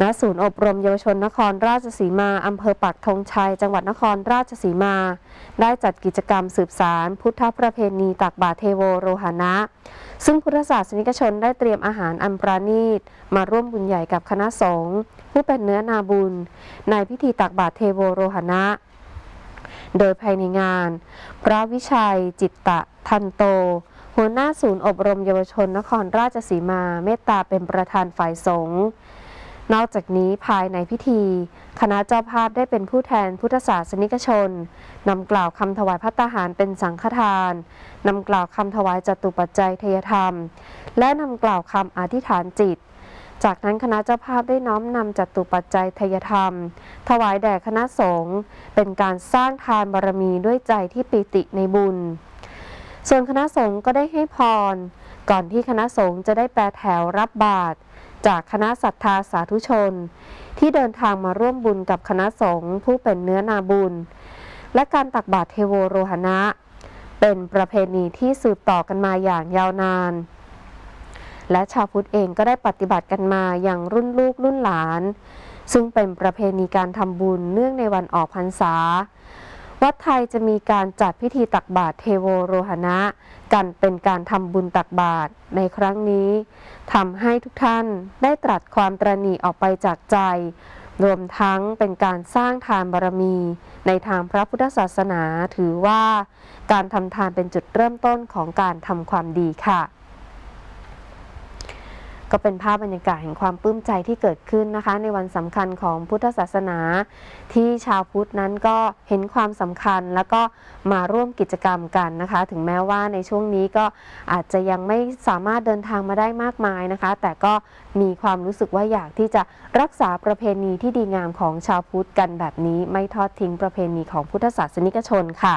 ณศูนย์อบรมเยาวชนนครราชสีมา อำเภอปักธงชัย จังหวัดนครราชสีมา ได้จัดกิจกรรมสืบสาร พุทธประเพณีตักบาตรเทโวโรหณะ ซึ่งพุทธศาสนิกชนได้เตรียมอาหารอันปราณีต มาร่วมบุญใหญ่กับคณะสงฆ์ผู้เป็นเนื้อนาบุญ ในพิธีตักบาตรเทโวโรหณะ โดยภายในงาน พระวิชัย จิตตะ ทันโต หัวหน้าศูนย์อบรมเยาวชนนครราชสีมา เมตตาเป็นประธานฝ่ายสงฆ์ นอกจากนี้ภายในพิธี คณะเจ้าภาพได้เป็นผู้แทนพุทธศาสนิกชนนำกล่าวคำถวายพัตตาหารเป็นสังฆทานนำกล่าวคำถวายจตุปัจจัยทยธรรม และนำกล่าวคำอธิษฐานจิต จากนั้นคณะเจ้าภาพได้น้อมนำจตุปัจจัยทยธรรม ถวายแด่คณะสงฆ์เป็นการสร้างทานบารมีด้วยใจที่ปิติในบุญ ส่วนคณะสงฆ์ก็ได้ให้พร ก่อนที่คณะสงฆ์จะได้แปรแถวรับบาตร จากคณะศรัทธาสาธุชน ที่เดินทางมาร่วมบุญกับคณะสงฆ์ผู้เป็นเนื้อนาบุญ และการตักบาตรเทโวโรหณะ เป็นประเพณีที่สืบต่อกันมาอย่างยาวนาน และชาวพุทธเองก็ได้ปฏิบัติกันมาอย่างรุ่นลูกรุ่นหลาน ซึ่งเป็นประเพณีการทำบุญเนื่องในวันออกพรรษา วัดไทยจะมีการจัดพิธีตักบาตรเทโวโรหณะ กันเป็นการทำบุญตักบาตรในครั้งนี้ทำให้ทุกท่านได้ตรัสความตรณีออกไปจากใจ รวมทั้งเป็นการสร้างทานบารมี ในทางพระพุทธศาสนาถือว่า การทำทานเป็นจุดเริ่มต้นของการทำความดีค่ะ ก็เป็นภาพบรรยากาศแห่งความปลื้มใจที่เกิดขึ้นนะคะ ในวันสำคัญของพุทธศาสนา ที่ชาวพุทธนั้นก็เห็นความสำคัญแล้วก็มาร่วมกิจกรรมกันนะคะ ถึงแม้ว่าในช่วงนี้ก็อาจจะยังไม่สามารถเดินทางมาได้มากมายนะคะ แต่ก็มีความรู้สึกว่าอยากที่จะรักษาประเพณีที่ดีงามของชาวพุทธกันแบบนี้ ไม่ทอดทิ้งประเพณีของพุทธศาสนิกชนค่ะ